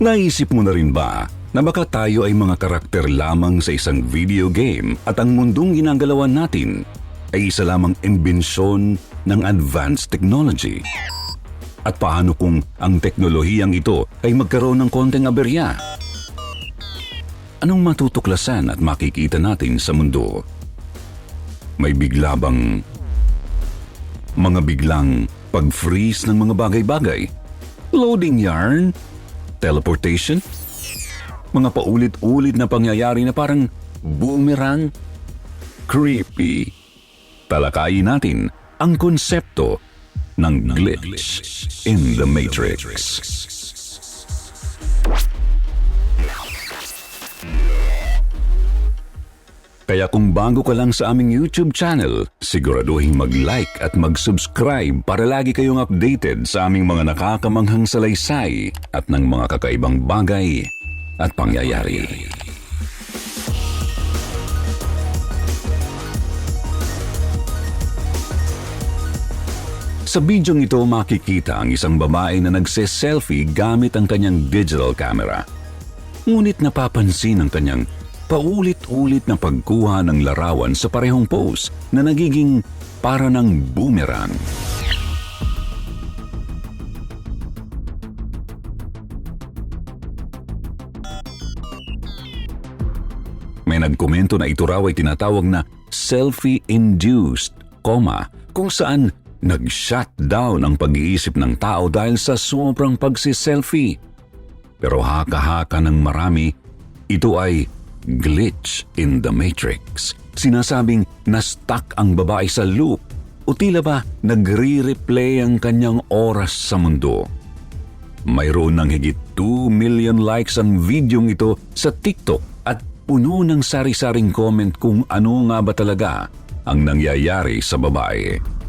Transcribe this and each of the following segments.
Naisip mo na rin ba na baka tayo ay mga karakter lamang sa isang video game at ang mundong ginagalawan natin ay isa lamang imbensyon ng advanced technology? At paano kung ang teknolohiyang ito ay magkaroon ng konting aberya? Anong matutuklasan at makikita natin sa mundo? May bigla bang mga biglang pag-freeze ng mga bagay-bagay? Loading yarn? Teleportation? Mga paulit-ulit na pangyayari na parang boomerang? Creepy. Talakayin natin ang konsepto ng glitch in the matrix. Kaya kung bago ka lang sa aming YouTube channel, siguraduhin mag-like at mag-subscribe para lagi kayong updated sa aming mga nakakamanghang salaysay at ng mga kakaibang bagay at pangyayari. Sa bidyong ito makikita ang isang babae na nagse-selfie gamit ang kanyang digital camera. Ngunit napapansin ang kanyang paulit-ulit na pagkuha ng larawan sa parehong pose na nagiging para ng boomerang. May nagkomento na ito raw ay tinatawag na selfie-induced, comma, kung saan nag-shutdown ang pag-iisip ng tao dahil sa sobrang pagsiselfie. Pero haka-haka ng marami, ito ay glitch in the matrix. Sinasabing na-stuck ang babae sa loop o tila ba nagre-replay ang kanyang oras sa mundo. Mayroon ng higit 2 million likes ang videong ito sa TikTok at puno ng sari-saring comment kung ano nga ba talaga ang nangyayari sa babae.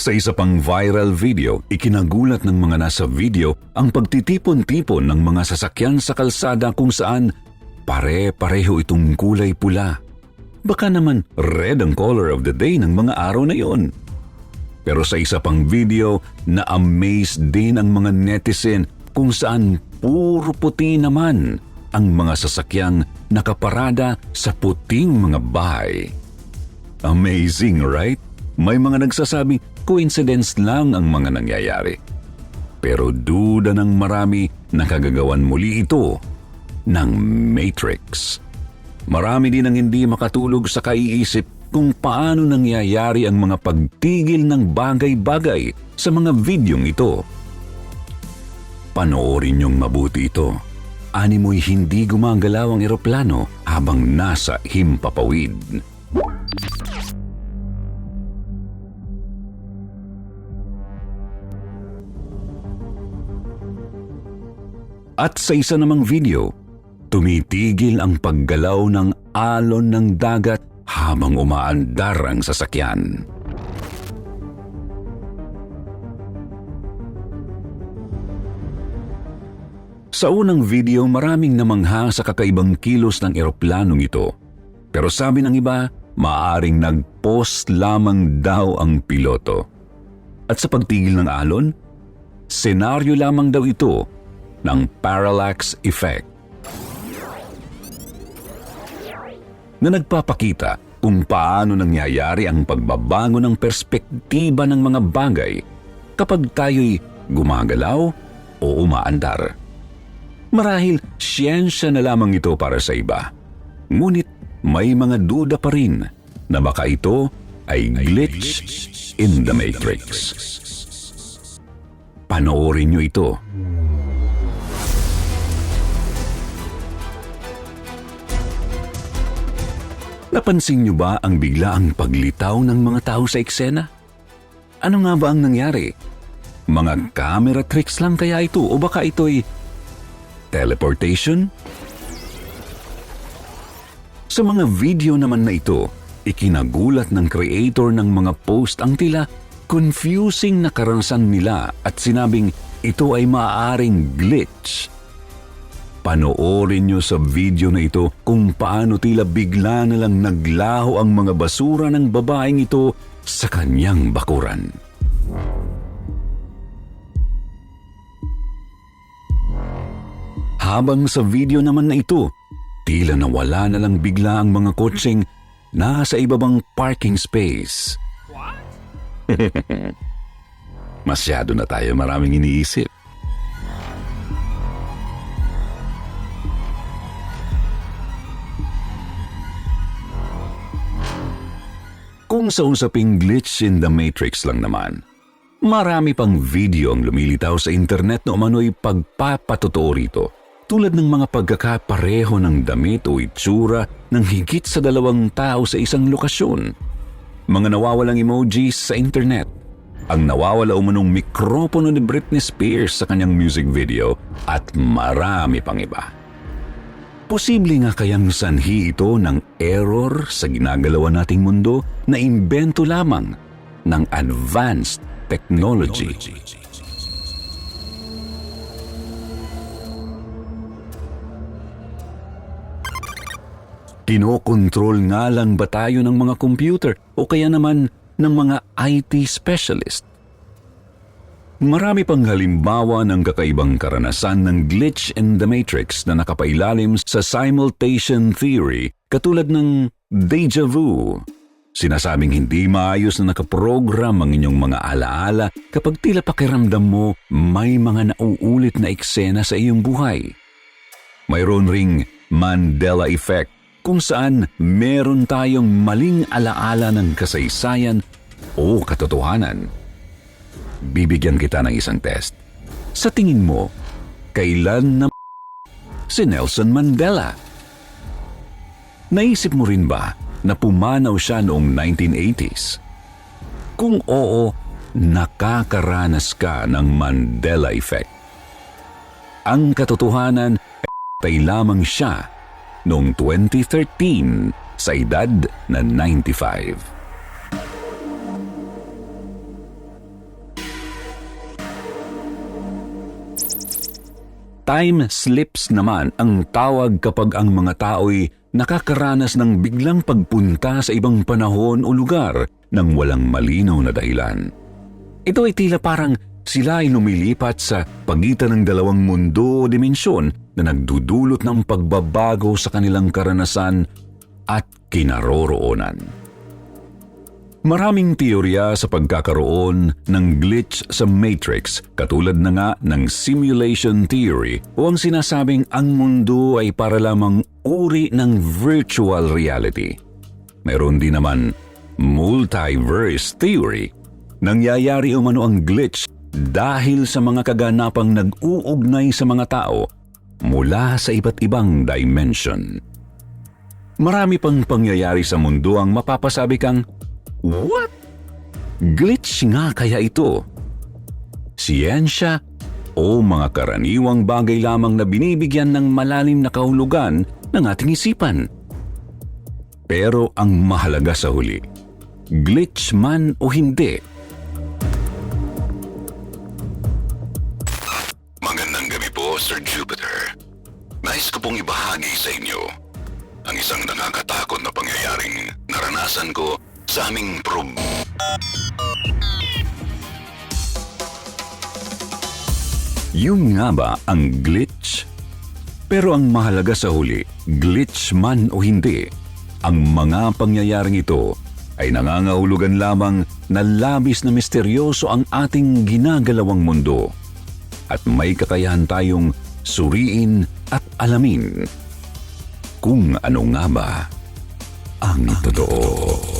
Sa isa pang viral video, ikinagulat ng mga nasa video ang pagtitipon-tipon ng mga sasakyan sa kalsada kung saan pare-pareho itong kulay pula. Baka naman red ang color of the day ng mga araw na yon. Pero sa isa pang video, na-amaze din ang mga netizen kung saan puro puti naman ang mga sasakyang nakaparada sa puting mga bahay. Amazing, right? May mga nagsasabi coincidence lang ang mga nangyayari. Pero duda ng marami na kagagawan muli ito ng Matrix. Marami din ang hindi makatulog sa kaiisip kung paano nangyayari ang mga pagtigil ng bagay-bagay sa mga videong ito. Panoorin niyong mabuti ito. Ani mo'y hindi gumagalaw ang eroplano habang nasa himpapawid. At sa isa namang video, tumitigil ang paggalaw ng alon ng dagat habang umaandar ang sasakyan. Sa unang video, maraming namangha sa kakaibang kilos ng eroplanong ito. Pero sabi ng iba, maaring nag-post lamang daw ang piloto. At sa pagtigil ng alon, senaryo lamang daw ito ng parallax effect na nagpapakita kung paano nangyayari ang pagbabago ng perspektiba ng mga bagay kapag tayo'y gumagalaw o umaandar. Marahil siyensya na lamang ito para sa iba. Ngunit may mga duda pa rin na baka ito ay glitch in the matrix. Panoorin niyo ito Napansin niyo ba ang biglaang paglitaw ng mga tao sa eksena? Ano nga ba ang nangyari? Mga camera tricks lang kaya ito o baka ito'y teleportation? Sa mga video naman na ito, ikinagulat ng creator ng mga post ang tila confusing na karanasan nila at sinabing ito ay maaaring glitch. Panoorin nyo sa video na ito kung paano tila bigla na lang naglaho ang mga basura ng babaeng ito sa kanyang bakuran. Habang sa video naman na ito, tila nawala na lang bigla ang mga kotseng nasa ibabang parking space. Masyado na tayo maraming iniisip. Kung sa usaping glitch in the matrix lang naman, marami pang video ang lumilitaw sa internet na umano'y pagpapatotoo rito. Tulad ng mga pagkakapareho ng damit o itsura ng higit sa dalawang tao sa isang lokasyon. Mga nawawalang emojis sa internet. Ang nawawala umanong mikropono ni Britney Spears sa kanyang music video at marami pang iba. Posible nga kayang sanhi ito ng error sa ginagalawa nating mundo na imbento lamang ng advanced technology. Kinokontrol nga lang ba tayo ng mga computer o kaya naman ng mga IT specialist? Marami pang halimbawa ng kakaibang karanasan ng glitch in the matrix na nakapailalim sa simultation theory katulad ng deja vu. Sinasabing hindi maayos na nakaprogram ang inyong mga alaala kapag tila pakiramdam mo may mga nauulit na eksena sa iyong buhay. Mayroon ring Mandela Effect kung saan meron tayong maling alaala ng kasaysayan o katotohanan. Bibigyan kita ng isang test. Sa tingin mo, kailan na si Nelson Mandela? Naisip mo rin ba na pumanaw siya noong 1980s? Kung oo, nakakaranas ka ng Mandela Effect. Ang katotohanan ay lamang siya noong 2013 sa edad na 95. Time slips naman ang tawag kapag ang mga tao'y nakakaranas ng biglang pagpunta sa ibang panahon o lugar ng walang malinaw na dahilan. Ito ay tila parang sila ay lumilipat sa pagitan ng dalawang mundo o dimensyon na nagdudulot ng pagbabago sa kanilang karanasan at kinaroroonan. Maraming teorya sa pagkakaroon ng glitch sa matrix katulad na nga ng simulation theory o ang sinasabing ang mundo ay para lamang uri ng virtual reality. Mayroon din naman multiverse theory. Nangyayari umano ang glitch dahil sa mga kaganapang nag-uugnay sa mga tao mula sa iba't ibang dimension. Marami pang pangyayari sa mundo ang mapapasabi kang, What? Glitch nga kaya ito? Siyensya o mga karaniwang bagay lamang na binibigyan ng malalim na kahulugan ng ating isipan. Pero ang mahalaga sa huli, glitch man o hindi, Magandang po, Sir Jupiter. Nais ko sa inyo ang isang nakakatakot na pangyayaring naranasan ko sa aming prob... Yun nga ba ang glitch? Pero ang mahalaga sa huli, glitch man o hindi, ang mga pangyayaring ito ay nangangahulugan lamang na labis na misteryoso ang ating ginagalawang mundo. At may kakayahan tayong suriin at alamin kung ano nga ba ang totoo.